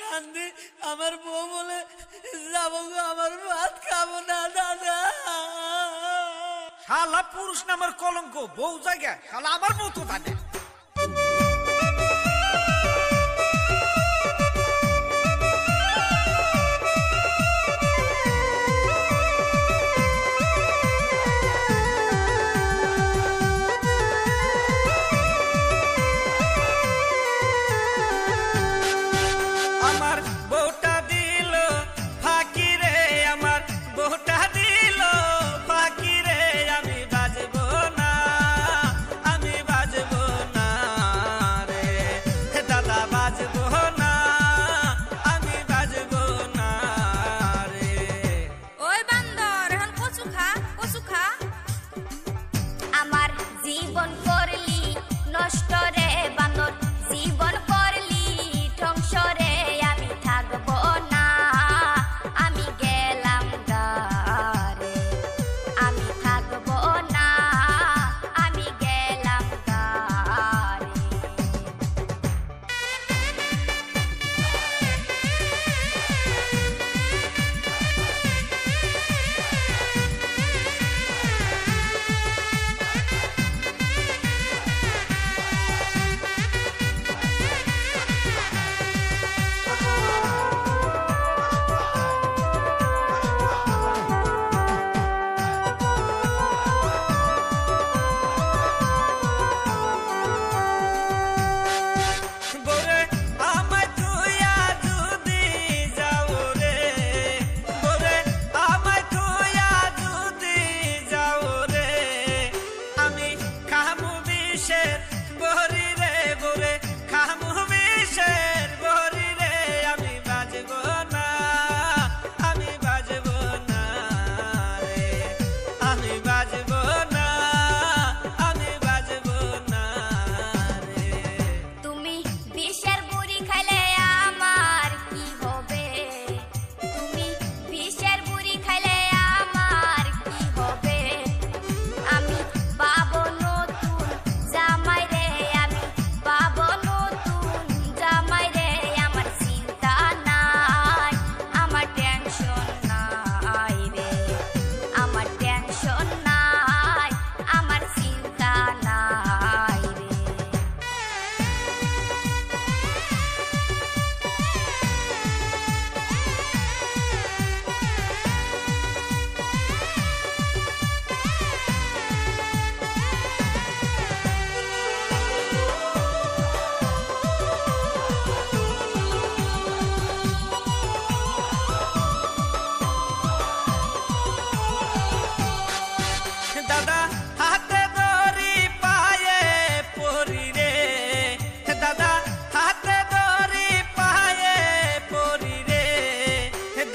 কান্দি। আমার বউ বলে যাব আমার ভাত খাব না দাদা। শালা পুরুষ নামের কলঙ্ক বউ জায়গা শালা আমার মতো দাদা জীবন করলি নষ্ট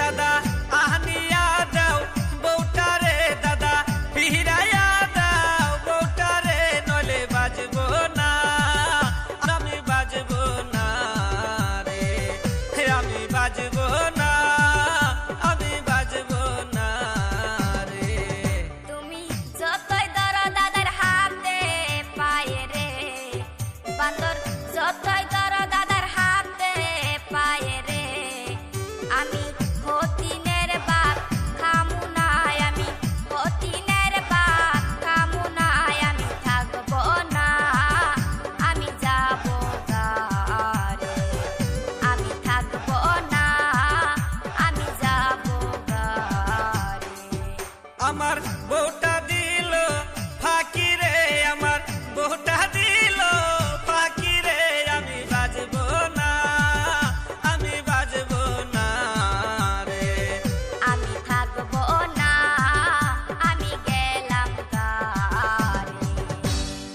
I'm not cada